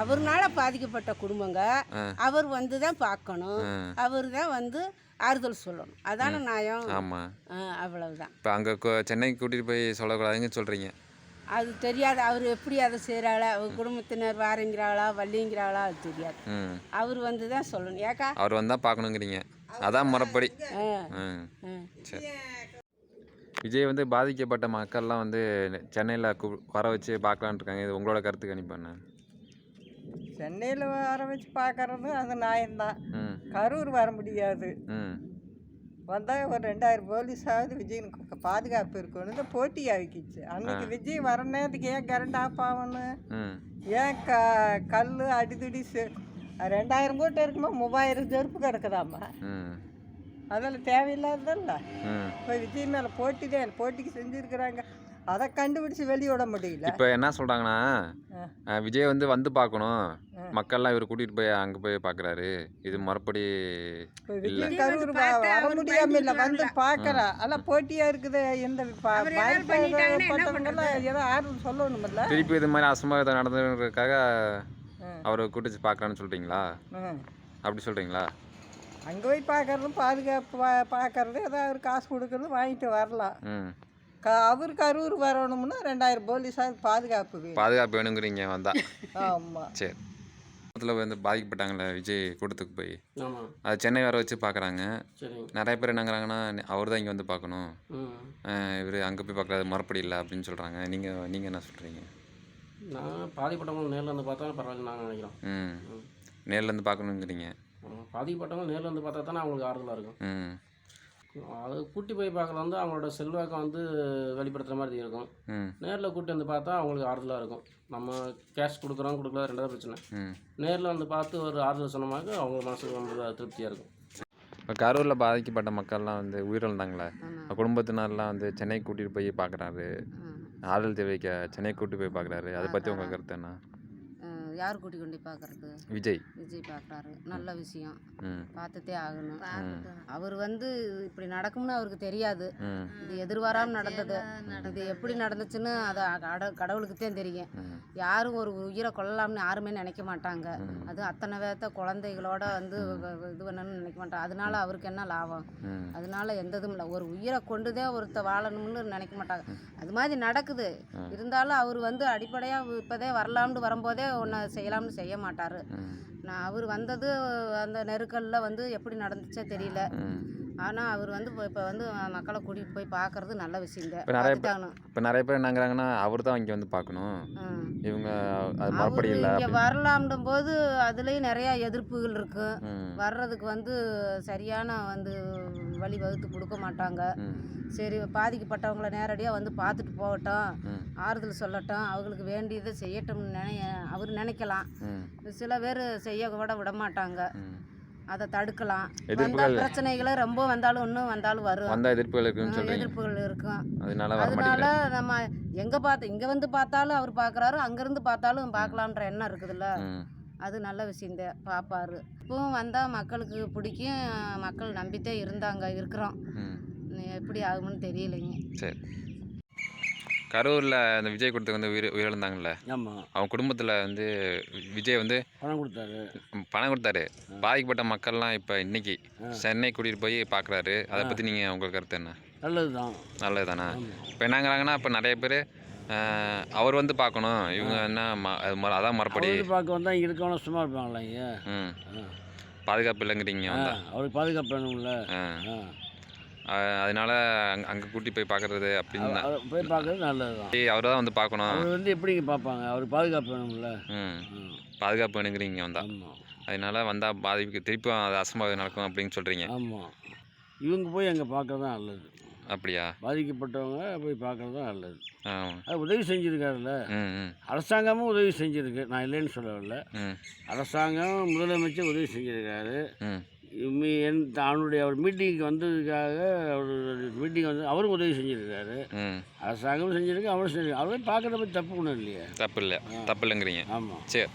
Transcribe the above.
அவர்னால பாதிக்கப்பட்ட குடும்பங்க. அவர் வந்து தான் பார்க்கணும். அவர் தான் வந்து ஆறுதல் சொல்லணும். அதான நியாயம்? ஆமாம் அவ்வளவுதான். இப்போ அங்கே சென்னைக்கு கூட்டிகிட்டு போய் சொல்லக்கூடாதுன்னு சொல்கிறீங்க அது தெரியாது. அவர் எப்படி அதை செய்கிறாளா அவர் குடும்பத்தினர் வாரங்கிறாளா வள்ளிங்கிறாளா அது தெரியாது. அவர் வந்து தான் சொல்லணும். ஏக்கா? அவர் வந்தால் பார்க்கணுங்கிறீங்க. அதான் முறைப்படி. சரி. விஜய் வந்து பாதிக்கப்பட்ட மக்கள்லாம் வந்து சென்னையில் வர வச்சு பார்க்கலான்னு இருக்காங்க. இது உங்களோட கருத்து கணிப்பாண்ணே சென்னையில் வர வச்சு பார்க்கறது அது நியாயம்தான் கரூர் வர முடியாது. வந்தால் ஒரு ரெண்டாயிரம் போலீஸாவது விஜயனுக்கு பாதுகாப்பு இருக்கணும் இந்த போட்டி ஆகிக்கிச்சு. அன்னைக்கு விஜய் வர நேரத்துக்கு ஏன் கரண்ட் ஆஃப் ஆகணும் ஏன் க கல் அடிதடி ரெண்டாயிரம் கூட்டம் இருக்குமா? மூவாயிரம் செருப்பு கிடக்குதாம்மா? ம் அதெல்லாம் தேவையில்லாததல்ல. இப்போ விஜய் மேலே போட்டி தான். போட்டிக்கு செஞ்சுருக்குறாங்க. அதை கண்டுபிடிச்சி வெளிய விட முடியல இப்போ என்ன சொல்கிறாங்கன்னா. விஜய் வந்து வந்து பார்க்கணும். மக்கள்லாம் இவர் கூட்டிகிட்டு போய் அங்கே போய் பார்க்குறாரு. இது கரூர் வ- வர முடியாம இல்லை வந்து பார்க்கறா. எல்லாம் போட்டியா இருக்குது? இந்த ப- பயப்பட்டவங்கெல்லாம் ஏதோ ஆர்வம் சொல்லணுமில்ல? திருப்பி இது மாதிரி அசம்பாவிதம் நடந்ததுக்காக. அவரை கூட்டிச்சு பார்க்கலான்னு சொல்கிறீங்களா. அப்படி சொல்கிறீங்களா அங்கே போய் பார்க்கறதும் பாதுகாப்பு பார்க்கறது ஏதோ அவர் காசு கொடுக்கறது வாங்கிட்டு வரலாம். ம் க அவர் கரூர் வரணும்னா ரெண்டாயிரம் போலீஸாக பாதுகாப்பு வேணும். பாதுகாப்பு வேணுங்கிறீங்க வந்தா ஆமாம் சரி. குடும்பத்தில் வந்து பாதிக்கப்பட்டாங்களே விஜய் கூட்டத்துக்கு போய். ஆமாம் அது சென்னை வர வச்சு பார்க்குறாங்க நிறைய பேர் என்னங்கிறாங்கன்னா அவர் தான் இங்கே வந்து பார்க்கணும் ம். இவர் அங்கே போய் பார்க்குறது முறைப்படி இல்லை அப்படின்னு சொல்கிறாங்க நீங்கள் நீங்கள் என்ன சொல்கிறீங்க நான் பாதிப்பட்டவங்க நேரில் வந்து பார்த்தா பரவாயில்ல நாங்கள் நினைக்கிறோம். ம். நேர்ல இருந்து பார்க்கணுங்கிறீங்க ஆமா, பாதிக்கப்பட்டவங்க நேரில் வந்து பார்த்தா தானே அவங்களுக்கு ஆறுதலாக இருக்கும். ம். அது கூட்டி போய் பார்க்கறது வந்து அவங்களோட செல்வாக்கை வந்து வெளிப்படுத்துகிற மாதிரி இருக்கும். நேரில் கூட்டி வந்து பார்த்தா அவங்களுக்கு ஆறுதலாக இருக்கும். நம்ம கேஷ் கொடுக்குறோம் கொடுக்கல ரெண்டாவது பிரச்சனை. நேரில் வந்து பார்த்து ஒரு ஆறுதல் சொன்னமாக அவங்க மனசுக்கு ரொம்ப திருப்தியாக இருக்கும். இப்போ கரூரில் பாதிக்கப்பட்ட மக்கள்லாம் வந்து உயிரிழந்தாங்களே. குடும்பத்தினர்லாம் வந்து சென்னைக்கு கூட்டிகிட்டு போய் பார்க்குறாரு. ஆறுதல் தெரிவிக்க சென்னை கூட்டி போய் பார்க்குறாரு. அதை பற்றி உங்கள் கருத்து என்ன? யார் கூட்டி கொண்டு பார்க்கறது? விஜய். விஜய் பார்க்குறாரு. நல்ல விஷயம். ம். பார்த்துட்டே ஆகணும். அவர் வந்து இப்படி நடக்கும்னு அவருக்கு தெரியாது. இது எதிர்பாராமல் நடந்தது. இது எப்படி நடந்துச்சுன்னு அது கட கடவுளுக்கு தான் தெரியும். யாரும் ஒரு உயிரை கொல்லலாம்னு யாருமே நினைக்க மாட்டாங்க. அது அத்தனை பேர்த்த குழந்தைகளோட வந்து இது பண்ணணும்னு நினைக்க மாட்டாங்க. அதனால அவருக்கு என்ன லாபம்? அதனால எந்த இதுவும் இல்லை. ஒரு உயிரை கொண்டுதான் ஒருத்த வாழணும்னு நினைக்க மாட்டாங்க. அது மாதிரி நடக்குது. இருந்தாலும் அவர் வந்து அடிப்படையாக இப்போதே வரலாம்னு வரும்போதே ஒன்று செய்யலாம்னு செய்ய மாட்டார். நான் அவர் வந்தது அந்த நெருக்கலில் வந்து எப்படி நடந்துச்சோ தெரியல. ஆனால் அவர் வந்து இப்போ இப்போ வந்து மக்களை கூட்டிகிட்டு போய் பார்க்கறது நல்ல விஷயம் இப்ப நிறைய பேர்- இப்போ நிறைய பேர் என்னங்கிறாங்கன்னா அவர் தான் இங்கே வந்து பார்க்கணும். இவங்க அது மறுபடி இல்லை இங்கே வரலாம்டும் போது அதுலேயும் நிறையா எதிர்ப்புகள் இருக்கும் வர்றதுக்கு வந்து சரியான வந்து வழி வகுத்து கொடுக்க மாட்டாங்க. சரி பாதிக்கப்பட்டவங்கள நேரடியாக வந்து பார்த்துட்டு போகட்டும். ஆறுதல் சொல்லட்டும். அவங்களுக்கு வேண்டியதை செய்யட்டும்னு நினை அவர் நினைக்கலாம். சில பேர் செய்ய கூட விட மாட்டாங்க. அதை தடுக்கலாம். எதிர்ப்புகள் பிரச்சனைகளை ரொம்ப வந்தாலும் இன்னும் வந்தாலும் வரும். வந்தால் எதிர்ப்புகள் இருக்குன்னு எதிர்ப்புகள் இருக்கும். அதனால அதனால நம்ம எங்கே பார்த்து இங்கே வந்து பார்த்தாலும் அவர் பார்க்குறாரு அங்கேருந்து பார்த்தாலும் பார்க்கலான்ற எண்ணம் இருக்குதுல்ல. அது நல்ல விஷயந்தான் பார்ப்பாரு இப்பவும் வந்தால் மக்களுக்கு பிடிக்கும். மக்கள் நம்பித்தே இருந்தாங்க இருக்கிறோம். எப்படி ஆகும்னு தெரியலைங்க. சரி. கரூரில் அந்த விஜய் கொடுத்து வந்து உயிர் உயிரிழந்தாங்கல்ல. ஆமாம் அவங்க குடும்பத்தில் வந்து விஜய் வந்து பணம் கொடுத்தாரு. பணம் கொடுத்தாரு. பாதிக்கப்பட்ட மக்கள்லாம் இப்போ இன்னைக்கு சென்னை கூட்டிகிட்டு போய் பார்க்குறாரு அதை பற்றி நீங்கள் உங்கள் கருத்து என்ன? நல்லது தான் நல்லது தானே இப்போ என்னங்கிறாங்கன்னா இப்போ நிறைய பேர் அவர் வந்து பார்க்கணும். இவங்க என்ன அதான் மறுபடி. பார்க்க வந்தால் இங்கே இருக்கவங்க சும்மா இருப்பாங்களா இங்கே ம். பாதுகாப்பு இல்லைங்கிறீங்க அவருக்கு பாதுகாப்பு வேணும்ல? அதனால அங்கே அங்கே கூட்டி போய் பார்க்குறது அப்படின்னு தான். போய் பார்க்கறது நல்லது தான் அவர் தான் வந்து பார்க்கணும் அவர் வந்து எப்படிங்க பார்ப்பாங்க அவருக்கு பாதுகாப்பு வேணும்ல. ம். பாதுகாப்பு வேணுங்கிறீங்க வந்தா. ஆமாம் அதனால வந்தால் பாதிப்புக்கு திருப்பியும் அது அசம்பாவிதம் நடக்கும் அப்படின்னு சொல்கிறீங்க ஆமாம் இவங்க போய் அங்கே பார்க்கறது தான் நல்லது. அப்படியா? பாதிக்கப்பட்டவங்க போய் பார்க்கறது தான் நல்லது அது உதவி செஞ்சுருக்காருல்ல. அரசாங்கமும் உதவி செஞ்சுருக்கு. நான் இல்லைன்னு சொல்லவில்லை. அரசாங்கம் முதலமைச்சர் உதவி செஞ்சுருக்காரு. என் அவனுடைய அவர் மீட்டிங்க்கு வந்ததுக்காக அவர் மீட்டிங் வந்து அவரும் உதவி செஞ்சுருக்காரு. அரசாங்கமும் செஞ்சுருக்கு அவரும் செஞ்சிருக்கு. அவரே பார்க்கறத பற்றி தப்பு ஒன்றும் இல்லையே. தப்பு இல்லை. தப்பு இல்லைங்கிறீங்க. ஆமாம் சரி